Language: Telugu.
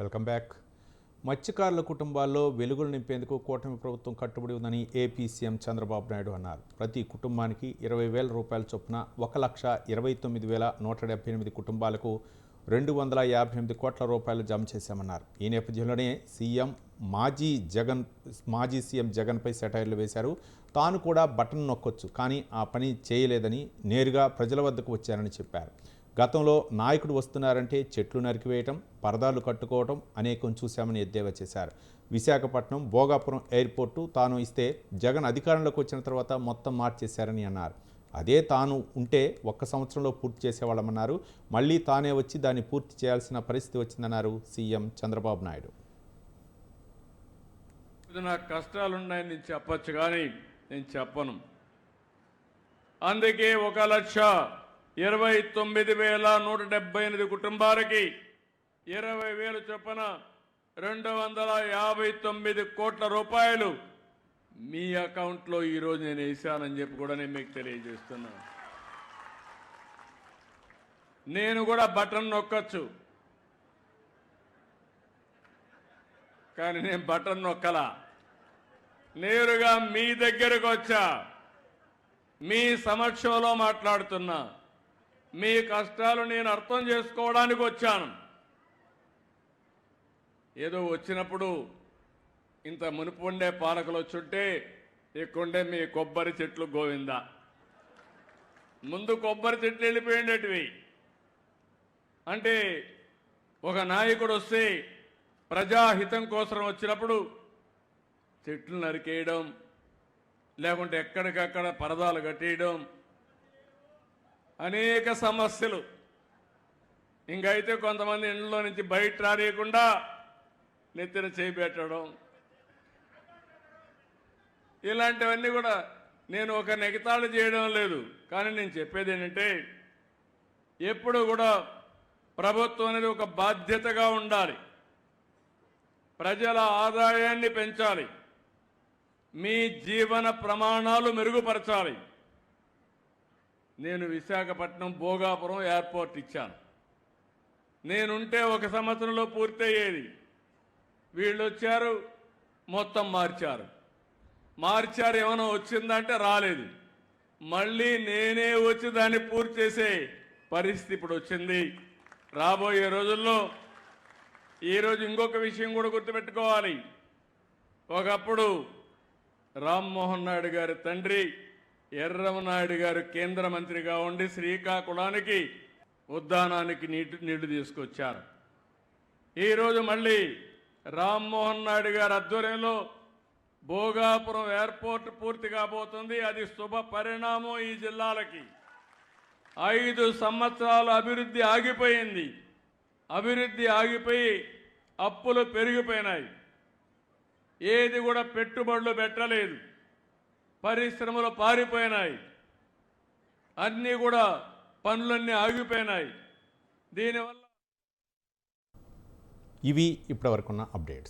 Welcome back. మత్స్యకారుల కుటుంబాల్లో వెలుగులు నింపేందుకు కూటమి ప్రభుత్వం కట్టుబడి ఉందని ఏపీ సీఎం చంద్రబాబు నాయుడు అన్నారు. ప్రతి కుటుంబానికి ఇరవై వేల రూపాయల చొప్పున ఒక లక్ష ఇరవై తొమ్మిది వేల నూట డెబ్బై ఎనిమిది కుటుంబాలకు రెండు వందల యాభై ఎనిమిది కోట్ల రూపాయలు జమ చేశామన్నారు. ఈ నేపథ్యంలోనే సీఎం మాజీ జగన్ మాజీ సీఎం జగన్పై సెటైర్లు వేశారు. తాను కూడా బటన్ నొక్కొచ్చు కానీ ఆ పని చేయలేదని నేరుగా ప్రజల వద్దకు వచ్చారని చెప్పారు. గతంలో నాయకుడు వస్తున్నారంటే చెట్లు నరికివేయటం పరదాలు కట్టుకోవటం అనేకం చూశామని ఎద్దేవా చేశారు. విశాఖపట్నం భోగాపురం ఎయిర్పోర్టు తాను ఇస్తే జగన్ అధికారంలోకి వచ్చిన తర్వాత మొత్తం మార్చేశారని అన్నారు. అదే తాను ఉంటే ఒక్క సంవత్సరంలో పూర్తి చేసేవాళ్ళమన్నారు. మళ్ళీ తానే వచ్చి దాన్ని పూర్తి చేయాల్సిన పరిస్థితి వచ్చిందన్నారు సీఎం చంద్రబాబు నాయుడు. నాకు కష్టాలున్నాయని నేను చెప్పచ్చు కానీ నేను చెప్పను. అందుకే ఒక లక్ష ఇరవై తొమ్మిది వేల నూట డెబ్బై ఎనిమిది కుటుంబాలకి ఇరవై వేలు చొప్పున రెండు వందల యాభై తొమ్మిది కోట్ల రూపాయలు మీ అకౌంట్లో ఈరోజు నేను వేసానని చెప్పి కూడా నేను మీకు తెలియజేస్తున్నాను నేను కూడా బటన్ నొక్కచ్చు. కానీ నేను బటన్ నొక్కలా. నేరుగా మీ దగ్గరకు వచ్చా. మీ సమక్షంలో మాట్లాడుతున్నా. మీ కష్టాలు నేను అర్థం చేసుకోవడానికి వచ్చాను. ఏదో వచ్చినప్పుడు ఇంత మునుపు ఉండే పాలకులు వచ్చుంటే ఇక్కడుండే మీ కొబ్బరి చెట్లు గోవింద. ముందు కొబ్బరి చెట్లు వెళ్ళిపోయిండేటివి. అంటే ఒక నాయకుడు వస్తే ప్రజాహితం కోసం వచ్చినప్పుడు చెట్లు నరికేయడం లేకుంటే ఎక్కడికక్కడ పరదాలు కట్టేయడం అనేక సమస్యలు. ఇంకైతే కొంతమంది ఇంట్లో నుంచి బయట రానియకుండా నెత్తిన చేపెట్టడం ఇలాంటివన్నీ కూడా నేను ఒక నెగతాళు చేయడం లేదు. కానీ నేను చెప్పేది ఏంటంటే ఎప్పుడు కూడా ప్రభుత్వం అనేది ఒక బాధ్యతగా ఉండాలి. ప్రజల ఆదాయాన్ని పెంచాలి. మీ జీవన ప్రమాణాలు మెరుగుపరచాలి. నేను విశాఖపట్నం భోగాపురం ఎయిర్పోర్ట్ ఇచ్చాను. నేనుంటే ఒక సంవత్సరంలో పూర్తయ్యేది. వీళ్ళు వచ్చారు మొత్తం మార్చారు. మార్చారు ఏమైనా వచ్చిందంటే రాలేదు. మళ్ళీ నేనే వచ్చి దాన్ని పూర్తి చేసే పరిస్థితి ఇప్పుడు వచ్చింది. రాబోయే రోజుల్లో ఈరోజు ఇంకొక విషయం కూడా గుర్తుపెట్టుకోవాలి. ఒకప్పుడు రామ్మోహన్ నాయుడు గారి తండ్రి ఎర్రమనాయుడు గారు కేంద్ర మంత్రిగా ఉండి శ్రీకాకుళానికి ఉద్దానానికి నీటి నీళ్ళు తీసుకొచ్చారు. ఈరోజు మళ్ళీ రామ్మోహన్ నాయుడు గారి ఆధ్వర్యంలో భోగాపురం ఎయిర్పోర్ట్ పూర్తి కాబోతుంది. అది శుభ పరిణామం ఈ జిల్లాలకి. ఐదు సంవత్సరాలు అభివృద్ధి ఆగిపోయింది. అభివృద్ధి ఆగిపోయి అప్పులు పెరిగిపోయినాయి. ఏది కూడా పెట్టుబడులు పెట్టలేదు. పరిశ్రమలు పారిపోయినాయి. అన్నీ కూడా పనులన్నీ ఆగిపోయినాయి. దీనివల్ల ఇవి ఇప్పటివరకున్న అప్డేట్స్.